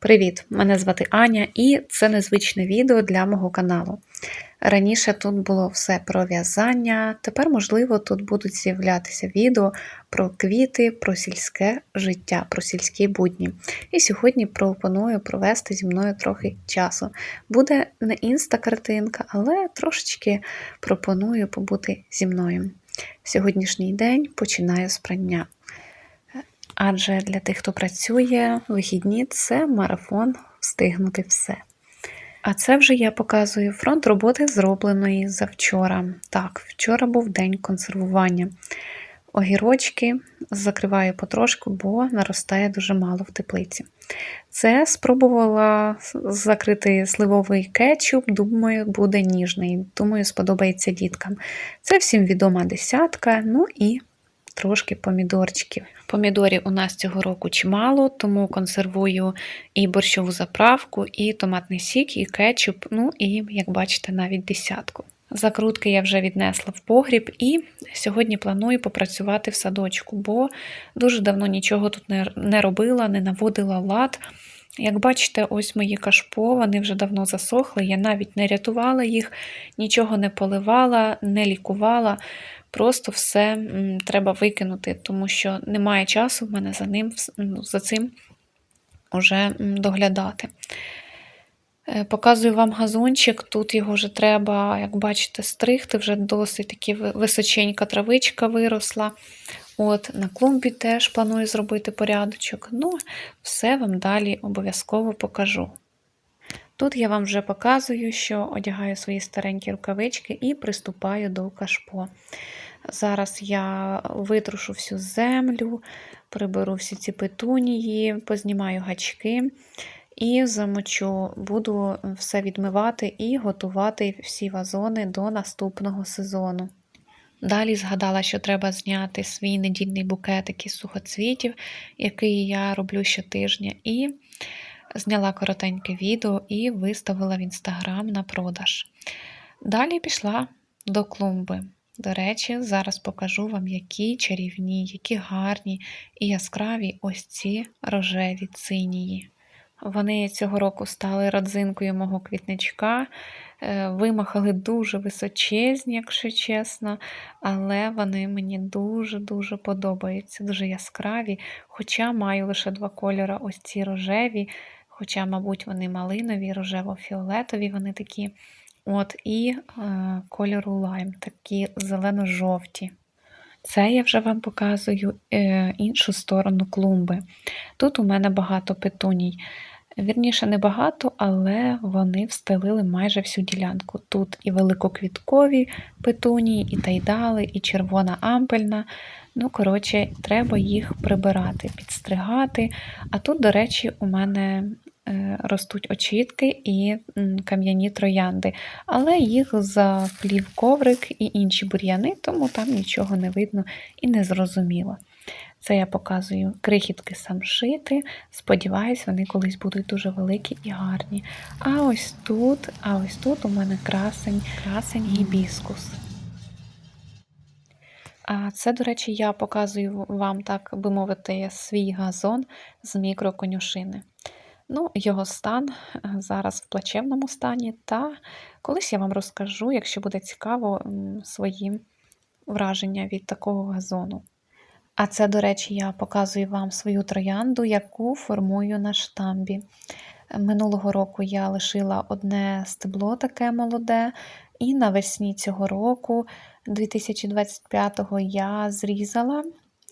Привіт! Мене звати Аня, і це незвичне відео для мого каналу. Раніше тут було все про в'язання, тепер, можливо, тут будуть з'являтися відео про квіти, про сільське життя, про сільські будні. І сьогодні пропоную провести зі мною трохи часу. Буде не інста-картинка, але трошечки пропоную побути зі мною. Сьогоднішній день починаю з прання. Адже для тих, хто працює, вихідні це марафон встигнути все. А це вже я показую фронт роботи, зробленої завчора. Так, вчора був день консервування. Огірочки закриваю потрошку, бо наростає дуже мало в теплиці. Це спробувала закрити сливовий кетчуп, думаю, буде ніжний. Думаю, сподобається діткам. Це всім відома десятка, ну і трошки помідорчиків. Помідорів у нас цього року чимало, тому консервую і борщову заправку, і томатний сік, і кетчуп, ну і, як бачите, навіть десятку. Закрутки я вже віднесла в погріб, і сьогодні планую попрацювати в садочку, бо дуже давно нічого тут не робила, не наводила лад. Як бачите, ось мої кашпо, вони вже давно засохли, я навіть не рятувала їх, нічого не поливала, не лікувала. Просто все треба викинути, тому що немає часу в мене за ним, за цим вже доглядати. Е, показую вам газончик, тут його вже треба, як бачите, стригти, вже досить таки височенька травичка виросла. От, На клумбі теж планую зробити порядочок. Ну, все вам далі обов'язково покажу. Тут я вам вже показую, що одягаю свої старенькі рукавички і приступаю до кашпо. Зараз я витрушу всю землю, приберу всі ці петунії, познімаю гачки і замочу, буду все відмивати і готувати всі вазони до наступного сезону. Далі згадала, що треба зняти свій недільний букетик із сухоцвітів, який я роблю щотижня, і зняла коротеньке відео і виставила в інстаграм на продаж. Далі пішла до клумби. До речі, зараз покажу вам, які чарівні, які гарні і яскраві ось ці рожеві цинії. Вони цього року стали родзинкою мого квітничка, е, вимахали дуже височезні, якщо чесно, але вони мені дуже-дуже подобаються, дуже яскраві. Хоча маю лише два кольори: ось ці рожеві, хоча, мабуть, вони малинові, рожево-фіолетові, вони такі. От, І е, кольору лайм, такі зелено-жовті. Це я вже вам показую е, іншу сторону клумби. Тут у мене багато петуній. Вірніше, не багато, але вони встелили майже всю ділянку. Тут і великоквіткові петунії, і тайдали, і червона ампельна. Ну, коротше, треба їх прибирати, підстригати. А тут, до речі, у мене ростуть очітки і кам'яні троянди, але їх заплів коврик і інші бур'яни, тому там нічого не видно і не зрозуміло. Це я показую крихітки самшити. Сподіваюсь, вони колись будуть дуже великі і гарні. А ось тут, а ось тут у мене красень, красень гібіскус. А це, до речі, я показую вам, так би мовити, свій газон з мікроконюшини. Ну, Його стан е, зараз в плачевному стані, та колись я вам розкажу, якщо буде цікаво, свої враження від такого газону. А це, до речі, я показую вам свою троянду, яку формую на штамбі. Минулого року я лишила одне стебло таке молоде, і навесні цього року, 2025-го, я зрізала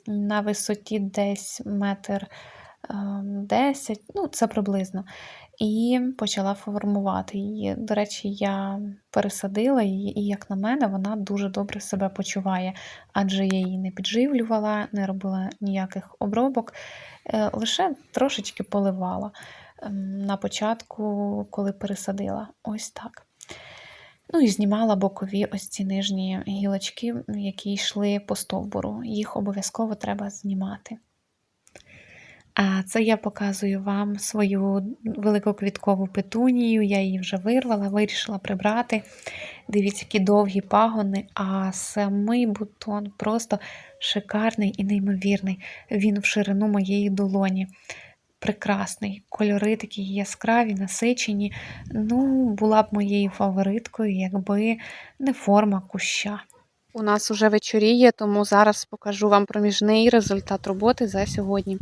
на висоті десь метр 10, ем, ну, це приблизно. І почала формувати її. До речі, я пересадила її, і, як на мене, вона дуже добре себе почуває, адже я її не підживлювала, не робила ніяких обробок, е, лише трошечки поливала ем, на початку, коли пересадила. Ось так. Ну і знімала бокові ось ці нижні гілочки, які йшли по стовбуру. Їх обов'язково треба знімати. А це я показую вам свою великоквіткову петунію. Я її вже вирвала, вирішила прибрати. Дивіться, які довгі пагони, а самий бутон просто шикарний і неймовірний. Він в ширину моєї долоні. прекрасний. Кольори такі яскраві, насичені. Ну, була б моєю фавориткою, якби не форма куща. У нас уже вечоріє, тому зараз покажу вам проміжний результат роботи за сьогодні.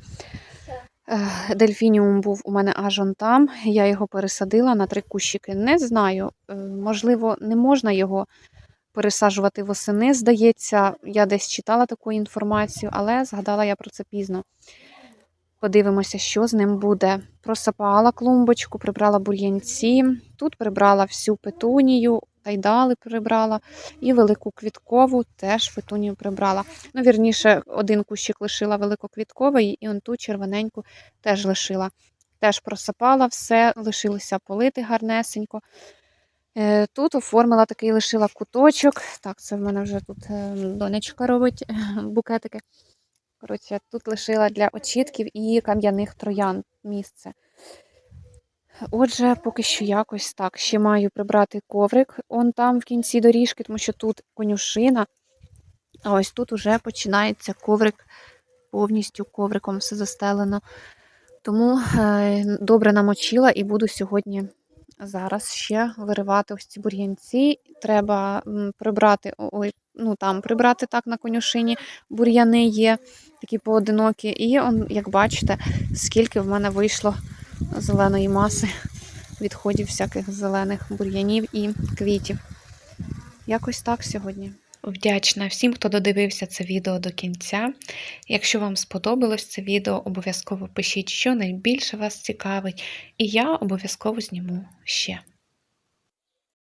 Дельфініум був у мене аж он там. Я його пересадила на три кущики. Не знаю, е, можливо, не можна його пересаджувати восени. Здається, я десь читала таку інформацію, але згадала я про це пізно. Подивимося, що з ним буде. Просапала клумбочку, прибрала бур'янці. Тут прибрала всю петунію, тайдали прибрала і велику квіткову теж петунію прибрала. Ну, вірніше, один кущик лишила великоквітковий, і он ту червоненьку теж лишила. Теж просапала все, лишилося полити гарнесенько. Е, Тут оформила такий лишила куточок. Так, це в мене вже тут е, донечка робить букетики. Коротше, тут лишила для очітків і кам'яних троян місце. Отже, поки що якось так. Ще маю прибрати коврик он там в кінці доріжки, тому що тут конюшина. А ось тут уже починається коврик, повністю ковриком все застелено. Тому е, добре намочила і буду сьогодні зараз ще виривати ось ці бур'янці. Треба прибрати, ой, ну там прибрати так на конюшині. Бур'яни є такі поодинокі. І як бачите, скільки в мене вийшло зеленої маси, відходів всяких зелених бур'янів і квітів. Якось так сьогодні. Вдячна всім, хто додивився це відео до кінця. Якщо вам сподобалось це відео, обов'язково пишіть, що найбільше вас цікавить, і я обов'язково зніму ще.